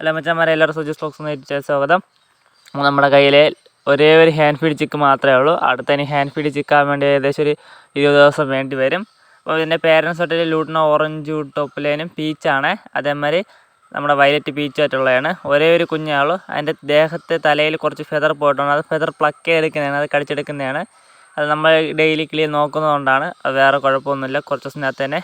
അല്ല മച്ചന്മാരെ എല്ലാവരും സുജി സ്റ്റോക്സ് നേരിട്ട് സ്വാഗതം. നമ്മുടെ കയ്യിൽ ഒരേ ഒരു ഹാൻഡ് ഫീഡ് ചിക്ക് മാത്രമേ ഉള്ളൂ. അടുത്ത ഇനി ഹാൻഡ് ഫീഡ് ചിക്കാൻ വേണ്ടി ഏകദേശം ഒരു ഇരുപത് ദിവസം വേണ്ടി വരും. അപ്പോൾ ഇതിന്റെ പേരൻസ് തൊട്ടിൽ ലൂട്ടിന് ഓറഞ്ച് ടോപ്പിലേനും പീച്ചാണ് അതേമാതിരി നമ്മുടെ വയലറ്റ് പീച്ചായിട്ടുള്ളതാണ് ഒരേ ഒരു കുഞ്ഞേ ഉള്ളൂ. അതിന്റെ ദേഹത്ത് തലയിൽ കുറച്ച് ഫെതർ പോയിട്ടുണ്ട്. അത് ഫെതർ പ്ലക്ക് ചെയ്തെടുക്കുന്നതാണ്. അത് കടിച്ചെടുക്കുന്നതാണ്. അത് നമ്മൾ ഡെയിലി ക്ലീൻ നോക്കുന്നതുകൊണ്ടാണ് അത് വേറെ കുഴപ്പമൊന്നുമില്ല. കുറച്ച് ദിവസത്തിനകത്ത് തന്നെ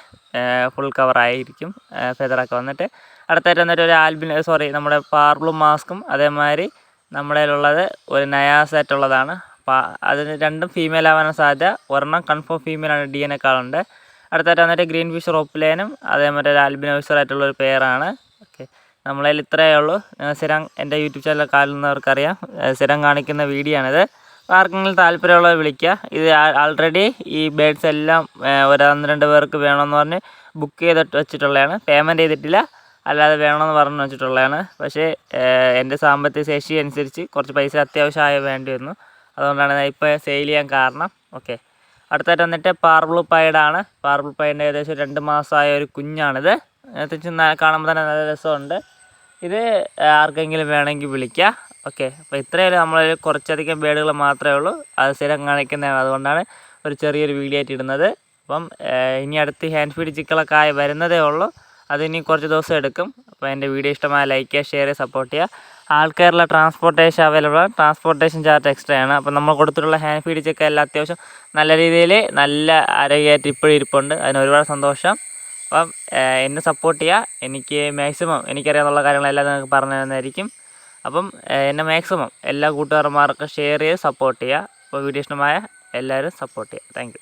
ഫുൾ കവറായിരിക്കും ഫെദറൊക്കെ വന്നിട്ട്. അടുത്തായിട്ട് വന്നിട്ട് ഒരു ആൽബിൻ സോറി നമ്മുടെ പാർബ്ലൂ മാസ്കും അതേമാതിരി നമ്മുടെ കയ്യിലുള്ളത് ഒരു നയാസായിട്ടുള്ളതാണ് അപ്പോൾ അതിന് രണ്ടും ഫീമെയിൽ ആവാനാണ് സാധ്യത. ഒരെണ്ണം കൺഫേം ഫീമെയിലാണ് ഡി എൻ എക്കാളുണ്ട് അടുത്തായിട്ട് വന്നിട്ട് ഗ്രീൻ ഫിഷ് റോപ്പിലേനും അതേമാതിരി ഒരു ആൽബിനോയിസറായിട്ടുള്ള ഒരു പേരാണ്. ഓക്കെ. നമ്മളതിൽ ഇത്രയേ ഉള്ളൂ. സ്ഥിരം എന്റെ യൂട്യൂബ് ചാനൽ കാണുന്നവർക്കറിയാം സ്ഥിരം കാണിക്കുന്ന വീഡിയോ ആണിത്. ആർക്കെങ്കിലും താല്പര്യമുള്ളത് വിളിക്കുക. ഇത് ആൾറെഡി ഈ ബേഡ്സ് എല്ലാം ഒരാന്ന് രണ്ട് പേർക്ക് വേണമെന്ന് പറഞ്ഞ് ബുക്ക് ചെയ്തിട്ട് വെച്ചിട്ടുള്ളതാണ്. പേയ്മെന്റ് ചെയ്തിട്ടില്ല. അല്ലാതെ വേണമെന്ന് പറഞ്ഞു വെച്ചിട്ടുള്ളതാണ്. പക്ഷേ എന്റെ സാമ്പത്തിക ശേഷി അനുസരിച്ച് കുറച്ച് പൈസ അത്യാവശ്യമായി വേണ്ടി വന്നു. അതുകൊണ്ടാണ് ഇപ്പോൾ സെയിൽ ചെയ്യാൻ കാരണം. ഓക്കെ അടുത്തായിട്ട് വന്നിട്ട് പാർബിൾ പൈഡാണ് പാർബിൾ പൈഡിന്റെ ഏകദേശം രണ്ട് മാസമായ ഒരു കുഞ്ഞാണിത്. അത്യാവശ്യം കാണുമ്പോൾ തന്നെ നല്ല രസമുണ്ട്. ഇത് ആർക്കെങ്കിലും വേണമെങ്കിൽ വിളിക്കുക. ഓക്കെ. അപ്പോൾ ഇത്രയല്ലേ നമ്മൾ കുറച്ചധികം ബേഡുകൾ മാത്രമേ ഉള്ളൂ. അത് സ്ഥിരം കാണിക്കുന്നതാണ്. അതുകൊണ്ടാണ് ഒരു ചെറിയൊരു വീഡിയോ ആയിട്ട് ഇടുന്നത്. അപ്പം ഇനി അടുത്ത് ഹാൻഡ് ഫീഡ് ചിക്കളൊക്കെ ആയി വരുന്നതേ ഉള്ളൂ. അതിനി കുറച്ച് ദിവസം എടുക്കും. അപ്പോൾ എന്റെ വീഡിയോ ഇഷ്ടമായ ലൈക്ക് ചെയ്യുക ഷെയർ ചെയ്യുക സപ്പോർട്ട് ചെയ്യുക. ആൾക്കാരുള്ള ട്രാൻസ്പോർട്ടേഷൻ അവൈലബിൾ ആണ്. ട്രാൻസ്പോർട്ടേഷൻ ചാർജ് എക്സ്ട്രാ ആണ്. അപ്പോൾ നമ്മൾ കൊടുത്തിട്ടുള്ള ഹാൻഡ് ഫീഡ് ചിക്ക എല്ലാം അത്യാവശ്യം നല്ല രീതിയിൽ നല്ല ആരോഗ്യമായിട്ട് ഇപ്പോഴും ഇരിപ്പുണ്ട്. അതിന് ഒരുപാട് സന്തോഷം. അപ്പം എന്നെ സപ്പോർട്ട് ചെയ്യുക. എനിക്ക് മാക്സിമം എനിക്കറിയാവുന്ന കാര്യങ്ങളെല്ലാം നിങ്ങൾക്ക് പറഞ്ഞു തരുന്നതായിരിക്കും അപ്പം എന്നെ മാക്സിമം എല്ലാ കൂട്ടുകാരന്മാർക്കും ഷെയർ ചെയ്ത് സപ്പോർട്ട് ചെയ്യുക. അപ്പോൾ വീഡിയോ ഇഷ്ടമായ എല്ലാവരും സപ്പോർട്ട് ചെയ്യുക. താങ്ക്